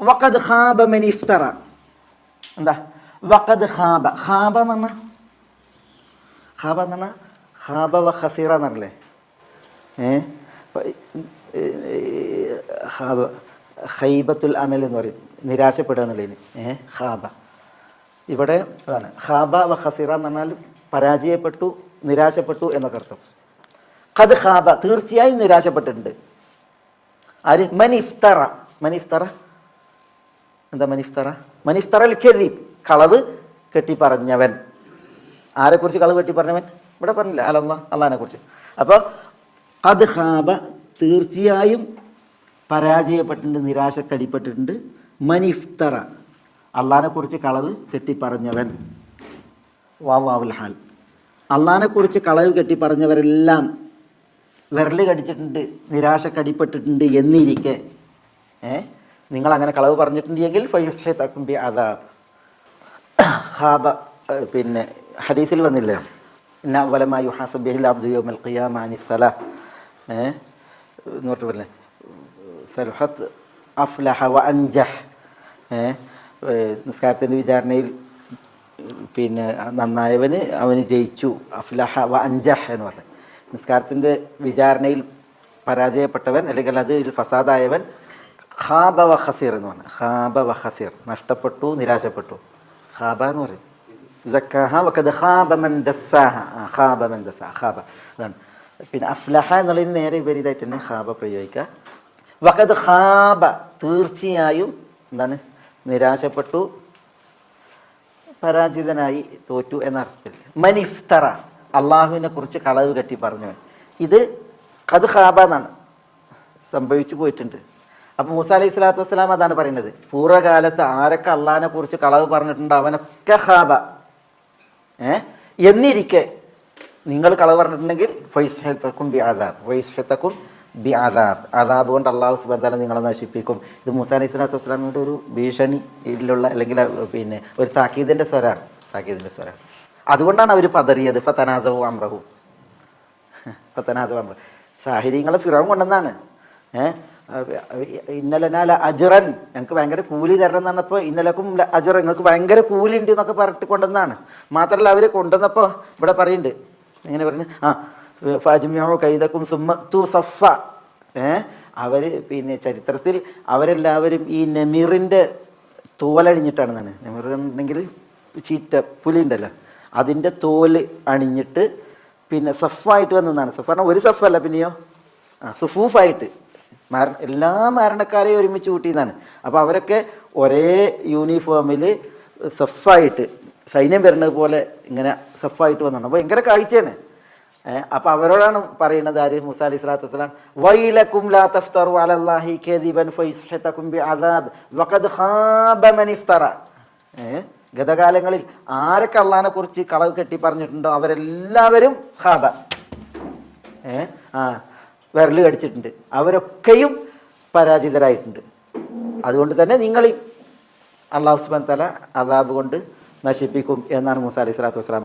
വഖദ് ഖാബ മൻ ഇഫ്തറ. എന്താ? വക്കത് ഖാബ. ഖാബ എന്ന് പറഞ്ഞാൽ ഖാബ എന്ന് പറഞ്ഞാൽ ഖാബ വ ഖസീറ എന്നല്ലേ ഏ? ഖാബ ഖൈബത്തുൽ അമൽ എന്ന് പറയും. നിരാശപ്പെടുക എന്നുള്ളതിന്. ഏ? ഖാബ. ഇവിടെ അതാണ്. ഖാബ വ ഖസീറ എന്ന് പറഞ്ഞാൽ പരാജയപ്പെട്ടു നിരാശപ്പെട്ടു എന്നൊക്കെ അർത്ഥം. ഖദ് ഖാബ തീർച്ചയായും നിരാശപ്പെട്ടിട്ടുണ്ട്. ആര്? മനിഫ്തറ മനിഫ്തറ എന്താ മനിഫ്തറ? മനിഫ്തറൽ ഖദീബ് കളവ് കെട്ടി പറഞ്ഞവൻ ആരെക്കുറിച്ച് കളവ് കെട്ടി പറഞ്ഞവൻ ഇവിടെ പറഞ്ഞില്ല അലല്ല അള്ളഹാനെ കുറിച്ച് അപ്പോൾ അത് ഹാബ തീർച്ചയായും പരാജയപ്പെട്ടിട്ടുണ്ട് നിരാശക്കടിപ്പെട്ടിട്ടുണ്ട്. മനിഫ്തറ അള്ളഹാനെ കുറിച്ച് കളവ് കെട്ടി പറഞ്ഞവൻ വാവാവുൽ ഹാൽ. അള്ളഹാനെ കുറിച്ച് കളവ് കെട്ടി പറഞ്ഞവരെല്ലാം വിരൽ കടിച്ചിട്ടുണ്ട് നിരാശക്കടിപ്പെട്ടിട്ടുണ്ട് എന്നിരിക്കെ. ഏ? നിങ്ങൾ അങ്ങനെ കളവ് പറഞ്ഞിട്ടുണ്ടെങ്കിൽ ഫയുസ്ഹത്തക്കും ബി അദാബ്. ഖാബ പിന്നെ ഹരീസിൽ വന്നില്ലേ? ഇന്ന വലമായി ഹാസബിഹിൽ അബ്ദു യോമൽ ഖിയാമ അനിസ്സല ഏ എന്ന് പറഞ്ഞേ സൽഹത്ത് അഫ്ലഹ വ ഏ നിസ്കാരത്തിന്റെ വിചാരണയിൽ പിന്നെ നന്നായവന് അവന് ജയിച്ചു. അഫ്ലഹ വ അൻജഹ് എന്ന് പറഞ്ഞു നിസ്കാരത്തിന്റെ വിചാരണയിൽ പരാജയപ്പെട്ടവൻ അല്ലെങ്കിൽ അതിൽ ഫസാദായവൻ ഖാബ വ ഖസീർ എന്ന് പറഞ്ഞു. ഖാബ വ ഖസീർ. നഷ്ടപ്പെട്ടു നിരാശപ്പെട്ടു. ഖാബ എന്ന് പറയും. ഖാബ മൻ ഖാബ മൻ ഖാബ. പിന്നെ അഫ്ലഹ എന്നുള്ളതിന് നേരെ വിപരീതമായിട്ട് തന്നെ ഖാബ പ്രയോഗിക്കുക. ഖാബ തീർച്ചയായും എന്താണ്? നിരാശപ്പെട്ടു പരാജിതനായി തോറ്റു എന്ന അർത്ഥത്തിൽ മനിഫ്തറ അള്ളാഹുവിനെ കുറിച്ച് കളവ് കെട്ടി പറഞ്ഞു ഇത് കത് ഖാബ എന്നാണ്. സംഭവിച്ചു പോയിട്ടുണ്ട്. അപ്പം മൂസ അലൈഹി സ്വലാത്തു വസ്സലാം അതാണ് പറയുന്നത്. പൂർവകാലത്ത് ആരൊക്കെ അള്ളഹാനെ കുറിച്ച് കളവ് പറഞ്ഞിട്ടുണ്ട്? അവനൊക്കെ ഹാബ. ഏ? എന്നിരിക്കെ നിങ്ങൾ കളവ് പറഞ്ഞിട്ടുണ്ടെങ്കിൽ ഫൈസ്ഹത്തക്കും ബി ആദാബ് ഫൈസ്ഹത്തക്കും കൊണ്ട് അള്ളാഹു സുബാന നിങ്ങളെ നശിപ്പിക്കും. ഇത് മൂസ അലൈഹി സ്വലാത്തു വസ്സലാമിന്റെ ഒരു ഭീഷണിയിലുള്ള അല്ലെങ്കിൽ പിന്നെ ഒരു താക്കീദിന്റെ സ്വരാണ്. താക്കീദിന്റെ സ്വരാണ്. അതുകൊണ്ടാണ് അവർ പതറിയത്. ഇപ്പം തനാസവും അമ്രവും ഇപ്പം തനാസവും അമ്രവും സാഹചര്യങ്ങളെ ഫിറവും കൊണ്ടെന്നാണ് ഏഹ് ഇന്നലനാല അജറൻ ഞങ്ങൾക്ക് ഭയങ്കര കൂലി തരണം എന്ന് പറഞ്ഞപ്പോൾ ഇന്നലക്കും അജറ നിങ്ങൾക്ക് ഭയങ്കര കൂലി ഉണ്ട് എന്നൊക്കെ പറഞ്ഞിട്ട് കൊണ്ടുവന്നാണ് മാത്രമല്ല അവർ കൊണ്ടുവന്നപ്പോൾ ഇവിടെ പറയുന്നുണ്ട് എങ്ങനെ പറഞ്ഞു ആ ഫാജിമ്യോ കൈതക്കും സുമ്മ തു സഫ. ഏ അവർ പിന്നെ ചരിത്രത്തിൽ അവരെല്ലാവരും ഈ നെമീറിന്റെ തോലണിഞ്ഞിട്ടാണെന്നാണ്. നെമീർ ഉണ്ടെങ്കിൽ ചീറ്റ പുലി ഉണ്ടല്ലോ അതിന്റെ തോൽ അണിഞ്ഞിട്ട് പിന്നെ സഫായിട്ട് വന്നതാണ്. സഫ് പറഞ്ഞാൽ ഒരു സഫല്ല പിന്നെയോ? ആ സുഫൂഫായിട്ട്. മര എല്ലാ മരണക്കാരെയും ഒരുമിച്ച് കൂട്ടിയതാണ്. അപ്പോൾ അവരൊക്കെ ഒരേ യൂണിഫോമിൽ സഫായിട്ട് സൈന്യം വരുന്നത് പോലെ ഇങ്ങനെ സഫായിട്ട് വന്നു അപ്പോൾ ഭയങ്കര കാഴ്ചയാണ്. അപ്പോൾ അവരോടാണ് പറയുന്നത് ആര്? മുസ അലി സ്വലാത്തു വസ്സലാം വൈലക്കും ലാ തഫ്തറു അലല്ലാഹി കദിബൻ ഫയസ്ഹതകും ബിഅദാബ് വഖദ് ഖാബ മൻ ഇഫ്തറ. ഗതകാലങ്ങളിൽ ആരൊക്കെ അള്ളഹാനെ കുറിച്ച് കളവ് കെട്ടി പറഞ്ഞിട്ടുണ്ടോ? അവരെല്ലാവരും ഖാബ. ഏ ആ വിരൽ കടിച്ചിട്ടുണ്ട്. അവരൊക്കെയും പരാജിതരായിട്ടുണ്ട്. അതുകൊണ്ട് തന്നെ നിങ്ങളെയും അള്ളാഹു സുബാൻ തല അതാബ് കൊണ്ട് നശിപ്പിക്കും എന്നാണ് മൂസ അലൈഹി സ്വലാത്തു വസ്സലാം